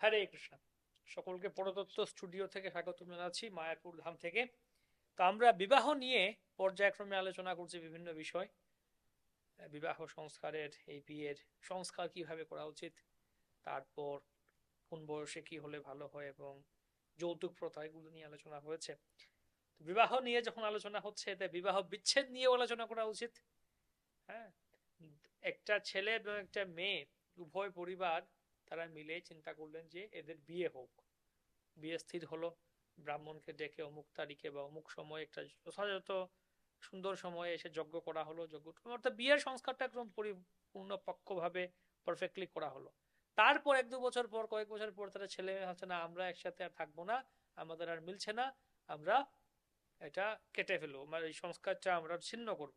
হরে কৃষ্ণ। সকলকে পরতত্ত্ব স্টুডিও থেকে স্বাগত জানাচ্ছি মায়াপুর ধাম থেকে। তো আমরা বিবাহ নিয়ে পর্যায়ক্রমে আলোচনা করছি বিভিন্ন বিষয়। বিবাহ সংস্কারের, এই বিয়ের সংস্কার কীভাবে করা উচিত, তারপর কোন বয়সে কি হলে ভালো হয় এবং যৌতুক প্রথা এগুলো নিয়ে আলোচনা হয়েছে। বিবাহ নিয়ে যখন আলোচনা হচ্ছে, এতে বিবাহ বিচ্ছেদ নিয়েও আলোচনা করা উচিত। হ্যাঁ? একটা ছেলে এবং একটা মেয়ে, উভয় পরিবার তারা মিলে চিন্তা করলেন যে এদের বিয়ে হোক। বিয়ে স্থির হলো। ব্রাহ্মণকে ডেকে অমুক তারিখে বা অমুক সময় একটা যথাযথ সুন্দর সময়ে এসে যজ্ঞ করা হলো, যজ্ঞ অর্থাৎ বিয়ের সংস্কারটা একদম পরিপূর্ণ পক্ষভাবে পারফেক্টলি করা হলো। তারপর এক দু বছর পর, কয়েক বছর পর তারা ছেলে হচ্ছে না, আমরা একসাথে আর থাকব না, আমাদের আর মিলছে না, আমরা এটা কেটে ফেলব মানে এই সংস্কারটা আমরা ছিন্ন করব।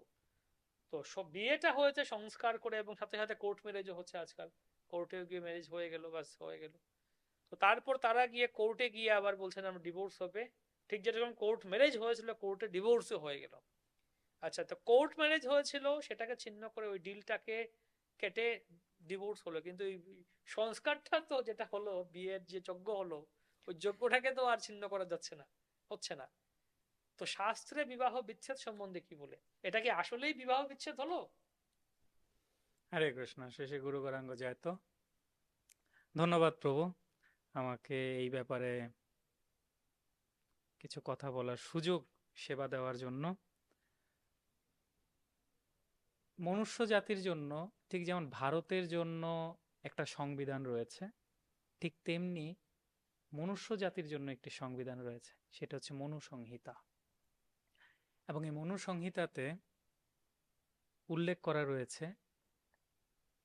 তো সব বিয়েটা হয়েছে সংস্কার করে এবং সাথে সাথে কোর্ট ম্যারেজও হচ্ছে আজকাল। কোর্টে গিয়ে ম্যারেজ হয়ে গেল বাস হয়ে গেল। তো তারপর তারা গিয়ে কোর্টে গিয়ে আবার বলছেন, আমরা ডিভোর্স হবে। ঠিক যেরকম কোর্ট ম্যারেজ হয়েছিল, কোর্টে ডিভোর্সও হয়ে গেল। আচ্ছা তো কোর্ট ম্যারেজ হয়েছিল, সেটাকে ছিন্ন করে ওই ডিলটাকে কেটে ডিভোর্স হলো। কিন্তু এই সংস্কারটা তো যেটা হলো, বিয়ের যে যজ্ঞ হলো, ওই যজ্ঞটাকে তো আর ছিন্ন করা যাচ্ছে না, হচ্ছে না। তো শাস্ত্রে বিবাহ বিচ্ছেদ সম্বন্ধে কি বলে? এটা কি আসলেই বিবাহ বিচ্ছেদ হলো? হরে কৃষ্ণ। শেষে গুরু গৌরাঙ্গ যায় তো ধন্যবাদ প্রভু আমাকে এই ব্যাপারে কিছু কথা বলার সুযোগ, সেবা দেওয়ার জন্য। মনুষ্য জাতির জন্য, ঠিক যেমন ভারতের জন্য একটা সংবিধান রয়েছে, ঠিক তেমনি মনুষ্য জাতির জন্য একটি সংবিধান রয়েছে, সেটা হচ্ছে মনুসংহিতা। এবং এই মনুসংহিতাতে উল্লেখ করা রয়েছে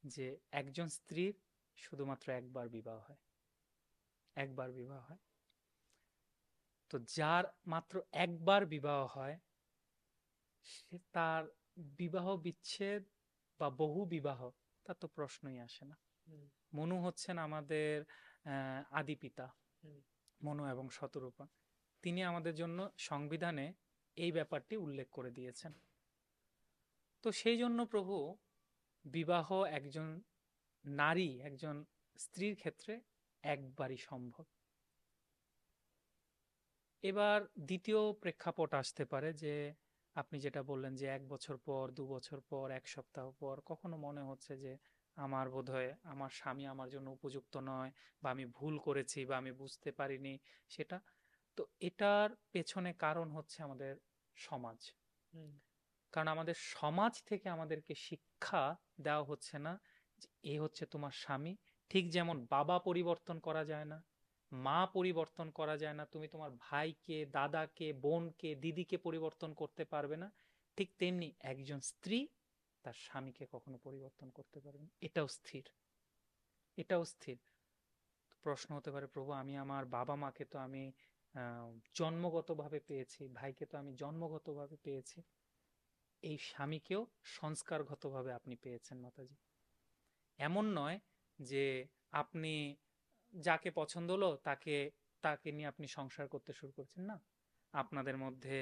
যে একজন স্ত্রীর শুধুমাত্র একবার বিবাহ হয়। একবার বিবাহ হয়। তো যার মাত্র একবার বিবাহ হয় সে তার বিবাহ বিচ্ছেদ বা বহু বিবাহ তার তো প্রশ্নই আসে না। মনু হচ্ছেন আমাদের আদি পিতা। মনু এবং শতরূপা। তিনি আমাদের জন্য সংবিধানে এই ব্যাপারটি উল্লেখ করে দিয়েছেন। তো সেই জন্য প্রভু বিবাহ একজন নারী, একজন স্ত্রীর ক্ষেত্রে একবারই সম্ভব। এবার দ্বিতীয় প্রেক্ষাপট আসতে পারে যে, আপনি যেটা বললেন যে এক বছর পর, দু বছর পর, এক সপ্তাহ পর, কখনো মনে হচ্ছে যে আমার বোধহয় আমার স্বামী আমার জন্য উপযুক্ত নয় বা আমি ভুল করেছি বা আমি বুঝতে পারিনি সেটা, তো এটার পেছনে কারণ হচ্ছে আমাদের সমাজ। কারণ আমাদের সমাজ থেকে আমাদেরকে শিক্ষা দেওয়া হচ্ছে না এ হচ্ছে তোমার স্বামী। ঠিক যেমন বাবা পরিবর্তন করা যায় না, মা পরিবর্তন করা যায় না, তুমি তোমার ভাইকে, দাদাকে, বোনকে, দিদিকে পরিবর্তন করতে পারবে না, ঠিক তেমনি একজন স্ত্রী তার স্বামীকে কখনো পরিবর্তন করতে পারবে না। এটাও স্থির। এটাও স্থির। প্রশ্ন হতে পারে, প্রভু, আমি আমার বাবা মাকে তো আমি জন্মগতভাবে পেয়েছি, ভাইকে তো আমি জন্মগতভাবে পেয়েছি। এই স্বামীকেও সংস্কারগতভাবে আপনি পেয়েছেন মাতাজি। এমন নয় যে আপনি যাকে পছন্দ হলো তাকে তাকে নিয়ে আপনি সংসার করতে শুরু করছেন, না। আপনাদের মধ্যে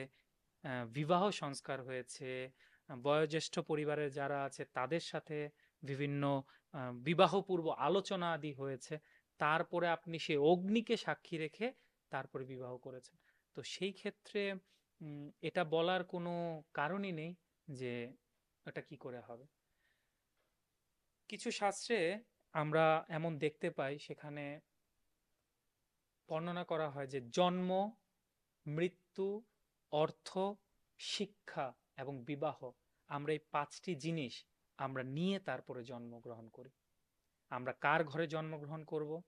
বিবাহ সংস্কার হয়েছে, বয়োজ্যেষ্ঠ পরিবারের যারা আছে তাদের সাথে বিভিন্ন বিবাহপূর্ব আলোচনা আদি হয়েছে, তারপরে আপনি সে অগ্নিকে সাক্ষী রেখে তারপরে বিবাহ করেছেন। তো সেই ক্ষেত্রে এটা বলার কোনো কারণই নেই। যে এটা কি করে হবে। কিছু শাস্ত্রে আমরা এমন দেখতে পাই, সেখানে বর্ণনা করা হয় যে জন্ম, মৃত্যু, অর্থ, শিক্ষা এবং বিবাহ, আমরা এই পাঁচটি জিনিস আমরা নিয়ে তারপরে জন্মগ্রহণ করি। আমরা কার ঘরে জন্মগ্রহণ করব,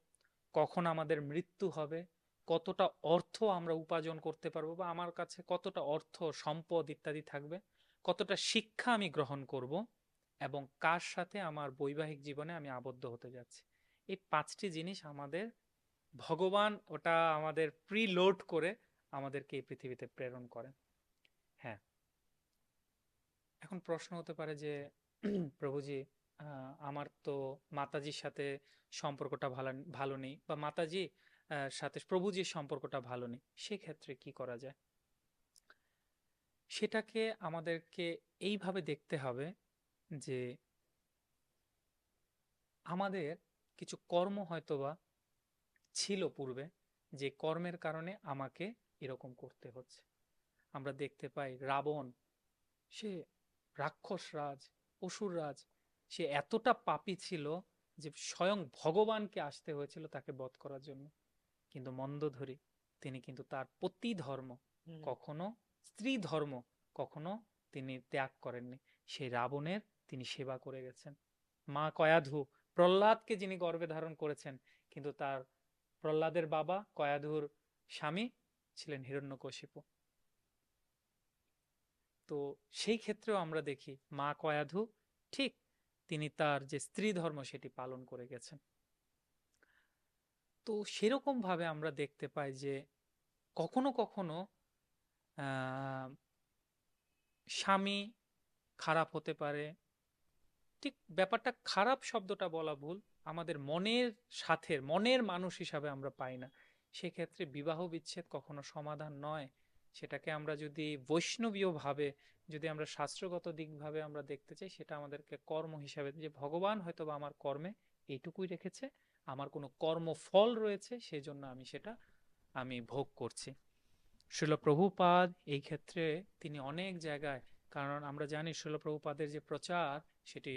কখন আমাদের মৃত্যু হবে, কতটা অর্থ আমরা উপার্জন করতে পারব বা আমার কাছে কতটা অর্থ, সম্পদ ইত্যাদি থাকবে কতটা শিক্ষা আমি গ্রহণ করব এবং কার সাথে আমার বৈবাহিক জীবনে আমি আবদ্ধ হতে যাচ্ছি। এই পাঁচটি জিনিস আমাদের, ভগবান ওটা আমাদের প্রি লোড করে আমাদেরকে এই পৃথিবীতে প্রেরণ করেন। হ্যাঁ। এখন প্রশ্ন হতে পারে যে, প্রভুজি আমার তো মাতাজির সাথে সম্পর্কটা ভালো ভালো নেই বা মাতাজি সাথে প্রভুজির সম্পর্কটা ভালো নেই, সেক্ষেত্রে কি করা যায়? সেটাকে আমাদেরকে এইভাবে দেখতে হবে যে আমাদের কিছু কর্ম হয়তোবা ছিল পূর্বে যে কর্মের কারণে আমাকে এরকম করতে হচ্ছে। আমরা দেখতে পাই রাবণ সে রাক্ষস রাজ অসুর রাজ সে এতটা পাপী ছিল যে স্বয়ং ভগবানকে আসতে হয়েছিল তাকে বধ করার জন্য। কিন্তু মন্দধরি তিনি কিন্তু তার প্রতি ধর্ম কখনো স্ত্রী ধর্ম কখনো তিনি ত্যাগ করেননি। সেই রাবণের তিনি সেবা করে গেছেন। মা কয়াধু, প্রহ্লাদকে যিনি গর্ভে ধারণ করেছেন, কিন্তু তার প্রহ্লাদের বাবা কয়াধুর স্বামী ছিলেন হিরণ্যকশিপু। তো সেই ক্ষেত্রেও আমরা দেখি মা কয়াধু ঠিক তিনি তার যে স্ত্রী ধর্ম সেটি পালন করে গেছেন। তো সেরকম ভাবে আমরা দেখতে পাই যে কখনো কখনো স্বামী খারাপ হতে পারে। ঠিক ব্যাপারটা খারাপ শব্দটা বলা ভুল। আমাদের মনের সাথে মনের মানুষ হিসাবে আমরা পাই না। সেক্ষেত্রে বিবাহ বিচ্ছেদ কখনো সমাধান নয়। সেটাকে আমরা যদি বৈষ্ণবীয় ভাবে, যদি আমরা শাস্ত্রগত দিকভাবে আমরা দেখতে চাই, সেটা আমাদেরকে কর্ম হিসাবে, যে ভগবান হয়তো বা আমার কর্মে এইটুকুই রেখেছে, আমার কোনো কর্মফল রয়েছে সেই জন্য আমি সেটা আমি ভোগ করছি। শিল প্রভুপাদ এই ক্ষেত্রে তিনি অনেক জায়গায়, কারণ আমরা জানি শিল প্রভুপাদের যে প্রচার, সেটি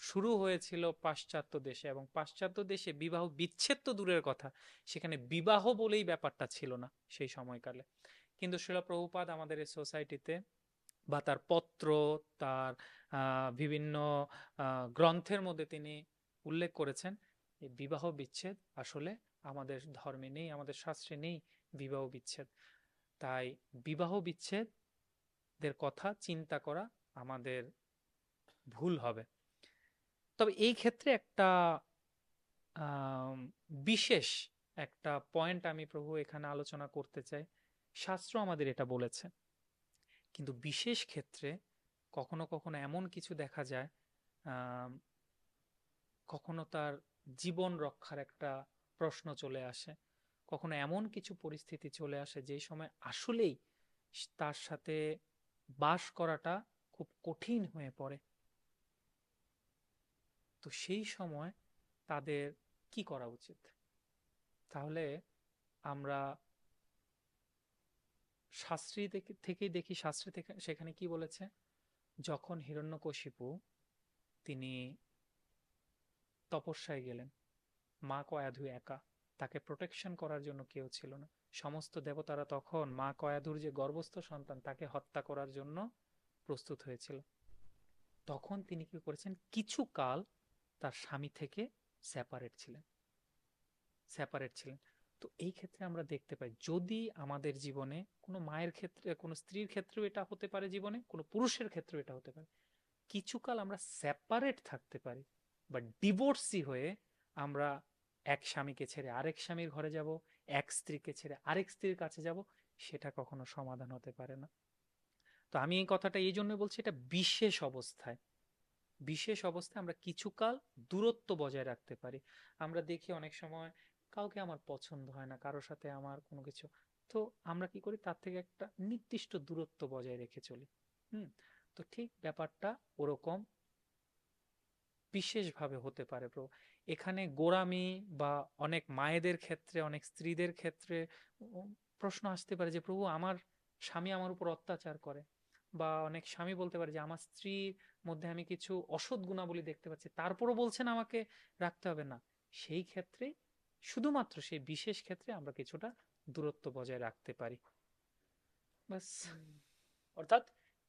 শুরু হয়েছিল পাশ্চাত্য দেশে এবং পাশ্চাত্য দেশে বিবাহ বিচ্ছেদ তো দূরের কথা। সেখানে বিবাহ বলেই ব্যাপারটা ছিল না সেই সময়কালে। কিন্তু শিল প্রভুপাদ আমাদের এই সোসাইটিতে বা তার পত্র, তার বিভিন্ন গ্রন্থের মধ্যে তিনি উল্লেখ করেছেন বিবাহ বিচ্ছেদ আসলে আমাদের ধর্মে নেই, আমাদের শাস্ত্রে নেই বিবাহ বিচ্ছেদ। তাই বিবাহ বিচ্ছেদের কথা চিন্তা করা আমাদের ভুল হবে। তবে এই ক্ষেত্রে একটা বিশেষ একটা পয়েন্ট আমি প্রভু এখানে আলোচনা করতে চাই। শাস্ত্র আমাদের এটা বলেছে। কিন্তু বিশেষ ক্ষেত্রে কখনো কখনো এমন কিছু দেখা যায় কখনো তার জীবন রক্ষার একটা প্রশ্ন চলে আসে। কখনো এমন কিছু পরিস্থিতি চলে আসে যেই সময় আসলেই তার সাথে বাস করাটা খুব কঠিন হয়ে পড়ে। তো সেই সময় তাদের কি করা উচিত? তাহলে আমরা শাস্ত্রী থেকে থেকেই দেখি, শাস্ত্রে থেকে সেখানে কি বলেছে? যখন হিরণ্যকশিপু তিনি তপস্যায় গেলেন, মা কয়াধু একা। তাকে প্রোটেকশন করার জন্য কেউ ছিল না। সমস্ত দেবতারা তখন মা কয়াধুর যে গর্ভস্থ সন্তান, তাকে হত্যা করার জন্য প্রস্তুত হয়েছিল। তখন তিনি কি করেছেন? কিছু কাল তার স্বামী থেকে সেপারেট ছিলেন। সেপারেট ছিলেন। তো এই ক্ষেত্রে আমরা দেখতে পাই, যদি আমাদের জীবনে কোনো মায়ের ক্ষেত্রে, কোনো স্ত্রীর ক্ষেত্রেও এটা হতে পারে জীবনে, কোনো পুরুষের ক্ষেত্রেও এটা হতে পারে। কিছুকাল আমরা সেপারেট থাকতে পারি, বা ডিভোর্সি হয়ে আমরা এক স্বামীকে ছেড়ে আরেক স্বামীর ঘরে যাব, এক স্ত্রীকে ছেড়ে আরেক স্ত্রীর কাছে যাব, সেটা কখনো সমাধান হতে পারে না। তো আমি এই কথাটা এই জন্য বলছি, এটা বিশেষ অবস্থায়। বিশেষ অবস্থায় আমরা কিছুকাল দূরত্ব বজায় রাখতে পারি। আমরা দেখি অনেক সময় কাউকে আমার পছন্দ হয় না কারোর সাথে আমার কোনো কিছু। তো আমরা কি করি? তার থেকে একটা নির্দিষ্ট দূরত্ব বজায় রেখে চলি। হুম? তো ঠিক ব্যাপারটা ওরকম বিশেষভাবে হতে পারে, প্রভু। এখানে গোঁড়ামি বা অনেক মায়েদের ক্ষেত্রে অনেক স্ত্রীদের ক্ষেত্রে প্রশ্ন আসতে পারে যে প্রভু আমার স্বামী আমার উপর অত্যাচার করে। বা অনেক স্বামী বলতে পারে যে আমার স্ত্রীর মধ্যে আমি কিছু অসৎ গুণাবলী দেখতে পাচ্ছি তারপরও বলছেন আমাকে রাখতে হবে। না সেই ক্ষেত্রে শুধুমাত্র সেই বিশেষ ক্ষেত্রে আমরা কিছুটা দূরত্ব বজায় রাখতে পারি। বাস অর্থাৎ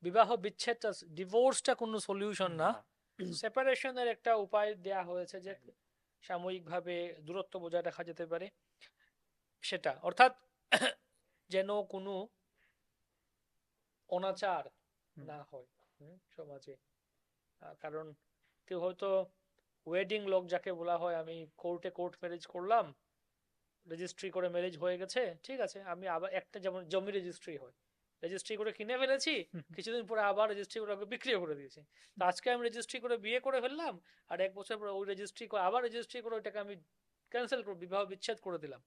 বিবাহ বিচ্ছেদটা ডিভোর্সটা কোনো সলিউশন না। সেপারেশনের একটা উপায় দেয়া হয়েছে যে সাময়িকভাবে দূরত্ব বজায় রাখা যেতে পারে। সেটা অর্থাৎ যেন কোনো অনাচার না হয় সমাজে। কারণ কেউ হয়তো ওয়েডিং লোক যাকে বলা হয় আমি কোর্টে কোর্ট ম্যারেজ করলাম রেজিস্ট্রি করে ম্যারেজ হয়ে গেছে ঠিক আছে আমি আবার একটা যেমন জমি রেজিস্ট্রি হয়। রেজিস্ট্রি করে কিনে ফেলেছি কিছুদিন পরে আবার রেজিস্ট্রি করে ওকে বিক্রিও করে দিয়েছি। তো আজকে আমি রেজিস্ট্রি করে বিয়ে করে ফেললাম আর এক বছর পরে ওই রেজিস্ট্রি করে আবার রেজিস্ট্রি করে ওইটাকে আমি ক্যান্সেল করে বিবাহ বিচ্ছেদ করে দিলাম।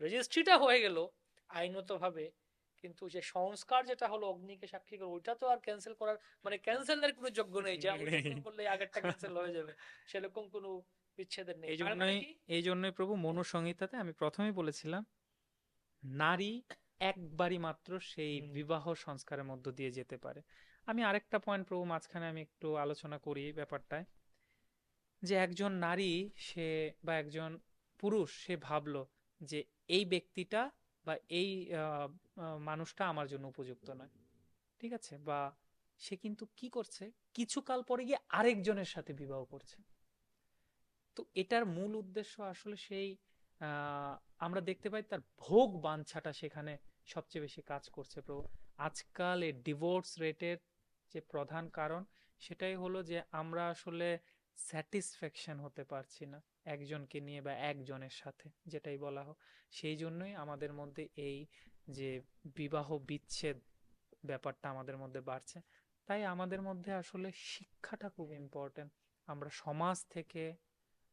রেজিস্ট্রিটা হয়ে গেল আইনত ভাবে কিন্তু যে সংস্কার যেটা হলো অগ্নিকে সাক্ষী করে ওইটা তো আর ক্যান্সেল করার মানে ক্যান্সেলের কোনো যোগ্য নেই যে করলে আগেরটা ক্যান্সেল হয়ে যাবে। সেরকম কোনো বিচ্ছেদের নেই। এই মানে জন্যই এই জন্যই প্রভু মনুসংহিতাতে আমি প্রথমেই বলেছিলাম নারী একবারই মাত্র সেই বিবাহ সংস্কারের মধ্য দিয়ে যেতে পারে। আমি আরেকটা পয়েন্ট প্রভু মাঝখানে আমি একটু আলোচনা করি এই ব্যাপারটায়। যে একজন নারী সে বা একজন পুরুষ সে ভাবলো যে এই ব্যক্তিটা বা এই মানুষটা আমার জন্য উপযুক্ত নয়। ঠিক আছে? বা সে কিন্তু কি করছে? কিছুকাল পরে গিয়ে আরেকজনের সাথে বিবাহ করছে। তো এটার মূল উদ্দেশ্য আসলে সেই আমরা দেখতে পাই তার ভোগ বাঞ্ছাটা সেখানে সবচেয়ে বেশি কাজ করছে প্রভু আজকাল এই ডিভোর্স রেটের যে প্রধান কারণ, সেটাই হলো যে আমরা আসলে স্যাটিসফ্যাকশন হতে পারছি না একজনকে নিয়ে বা একজনের সাথে, যেটাই বলা হোক। সেই জন্যই আমাদের মধ্যে এই যে বিবাহ বিচ্ছেদ ব্যাপারটা আমাদের মধ্যে বাড়ছে। তাই আমাদের মধ্যে আসলে শিক্ষাটা খুব ইম্পর্টেন্ট আমরা সমাজ থেকে,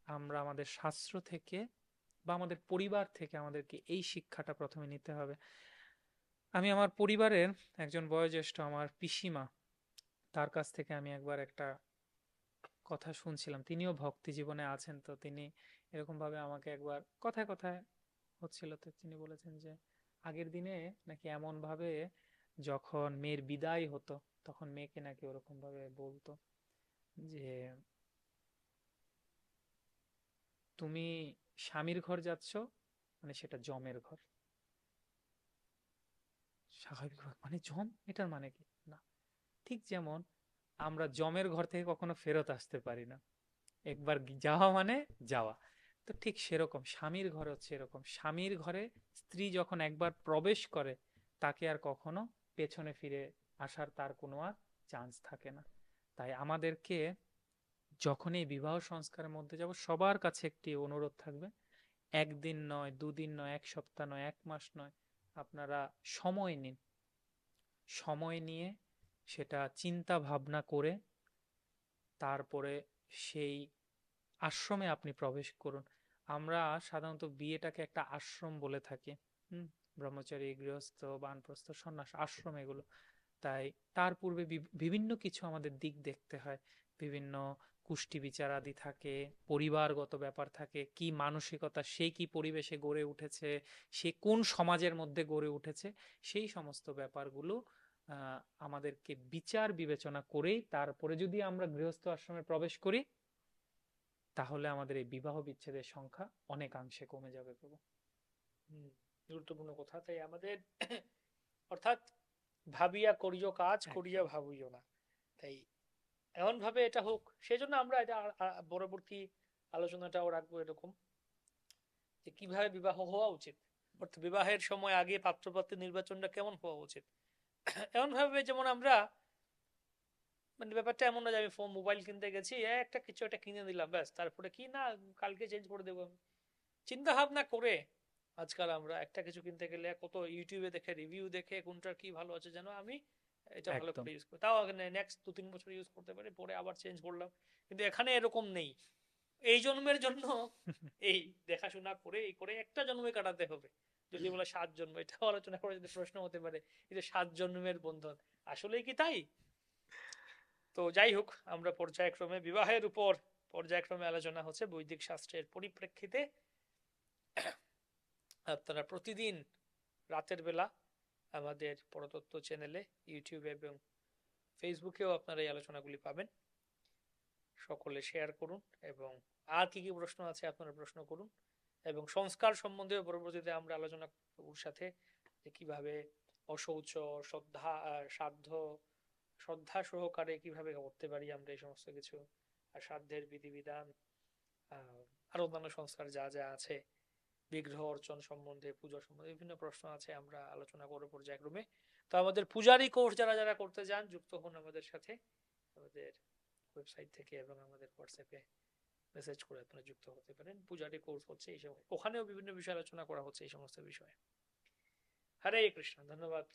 আমরা আমাদের শাস্ত্র থেকে বা আমাদের পরিবার থেকে আমাদেরকে এই শিক্ষাটা প্রথমে নিতে হবে। আমি আমার পরিবারের একজন বয়োজ্যেষ্ঠ আমার পিসিমা, তার কাছ থেকে আমি একবার একটা কথা শুনছিলাম। তিনিও ভক্তি জীবনে আছেন, তো তিনি এরকম ভাবে আমাকে একবার কথায় কথায় হচ্ছিল, তো তিনি বলেছেন যে, আগের দিনে নাকি এমন ভাবে যখন মেয়ের বিদায় হতো, তখন মেয়েকে নাকি ওরকম ভাবে বলতো যে, তুমি স্বামীর ঘর যাচ্ছ মানে সেটা জমের ঘর। স্বাভাবিক মানে জম? এটার মানে কি? না। ঠিক যেমন আমরা জমের ঘর থেকে কখনো ফেরত আসতে পারি না। একবার যাওয়া মানে যাওয়া। তো ঠিক সেরকম, স্বামীর ঘর হচ্ছে এরকম। স্বামীর ঘরে স্ত্রী যখন একবার প্রবেশ করে, তাকে আর কখনো পেছনে ফিরে আসার তার কোনো আর চান্স থাকে না। তাই আমাদেরকে যখন এই বিবাহ সংস্কারের মধ্যে যাব, সবার কাছে একটি অনুরোধ থাকবে। একদিন নয়, দুদিন নয়, এক সপ্তাহ নয়, এক মাস নয়, আপনারা সময় নিন। সময় নিয়ে সেটা চিন্তা ভাবনা করে তারপরে সেই আশ্রমে আপনি প্রবেশ করুন। আমরা সাধারণত বিয়েটাকে একটা আশ্রম বলে থাকি। হুম, ব্রহ্মচারী, গৃহস্থ, বানপ্রস্থ, সন্ন্যাস, আশ্রম এগুলো। তাই তার পূর্বে বিভ- বিভিন্ন কিছু আমাদের দিক দেখতে হয়। বিভিন্ন কুষ্টি বিচার আদি থাকে পরিবারগত ব্যাপার থাকে কি মানসিকতা সে কি পরিবেশে গড়ে উঠেছে সে কোন সমাজের মধ্যে গড়ে উঠেছে সেই সমস্ত ব্যাপারগুলো আহ, আমাদেরকে বিচার বিবেচনা করেই তারপরে যদি আমরা গৃহস্থ আশ্রমে প্রবেশ করি তাহলে আমাদের এই বিবাহ বিচ্ছেদের সংখ্যা অনেকাংশে কমে যাবে প্রভু। গুরুত্বপূর্ণ কথা। তাই আমাদের অর্থাৎ ভাবিয়া করিও কাজ করিয়া ভাবিও না। তাই এমন ভাবে এটা হোক, সেজন্য আমরা এটা পরবর্তী আলোচনাটাও রাখব এরকম, যে কীভাবে বিবাহ হওয়া উচিত। অর্থাৎ বিবাহের সময় আগে পাত্রপাত্রী নির্বাচনটা কেমন হওয়া উচিত? এমন ভাবে যেমন আমরা মানে ব্যাপারটা এমন না যে আমি ফোন, মোবাইল কিনতে গেছি একটা কিছু একটা কিনে দিলাম ব্যাস, তারপরে কি না, কালকে চেঞ্জ করে দেবো আমি। চিন্তা ভাবনা করে আজকাল আমরা একটা কিছু কিনতে গেলে, কত ইউটিউবে দেখে, রিভিউ দেখে, কোনটার কি ভালো আছে যেন আমি এটা ভালো করে ইউজ করি। তাও নেক্সট দু তিন বছর ইউজ করতে পারি পরে আবার চেঞ্জ করলাম। কিন্তু এখানে এরকম নেই। এই জন্মের জন্য এই দেখাশোনা করে এই করে একটা জন্মে কাটাতে হবে। যদি বলে সাত জন্ম এটাও আলোচনা করে যদি প্রশ্ন হতে পারে এই যে সাত জন্মের বন্ধন আসলেই কি তাই? তো যাই হোক আমরা পর্যায়ক্রমে বিবাহের উপর পর্যায়ক্রমে আলোচনা হচ্ছে বৈদিক শাস্ত্রের পরিপ্রেক্ষিতে। আপনারা প্রতিদিন রাতের বেলা আমাদের পরতত্ত্ব চ্যানেলে ইউটিউবে এবং ফেসবুকেও আপনারা এই আলোচনাগুলি পাবেন। সকলে শেয়ার করুন এবং আর কি কি প্রশ্ন আছে আপনারা প্রশ্ন করুন এবং সংস্কার সম্বন্ধে পরবর্তীতে আমরা আলোচনা ওর সাথে যে কীভাবে অশৌচ শ্রদ্ধা সাধ্য, শ্রদ্ধা সহকারে কীভাবে করতে পারি আমরা এই সমস্ত কিছু, আর সাধ্যের বিধিবিধান আর অন্যান্য সংস্কার যা যা আছে বিগ্রহ অর্চন সম্বন্ধে, পূজা সম্বন্ধে বিভিন্ন প্রশ্ন আছে, আমরা আলোচনা করব পর্যায়ক্রমে। তো আমাদের পূজারি কোর্স যারা যারা করতে চান যুক্ত হন আমাদের সাথে, আমাদের ওয়েবসাইট থেকে এবং আমাদের হোয়াটসঅ্যাপে মেসেজ করে আপনারা যুক্ত হতে পারেন। পূজারি কোর্স হচ্ছে এই সময় ওখানেও বিভিন্ন বিষয় আলোচনা করা হচ্ছে এই সমস্ত বিষয়ে। হরে কৃষ্ণ, ধন্যবাদ।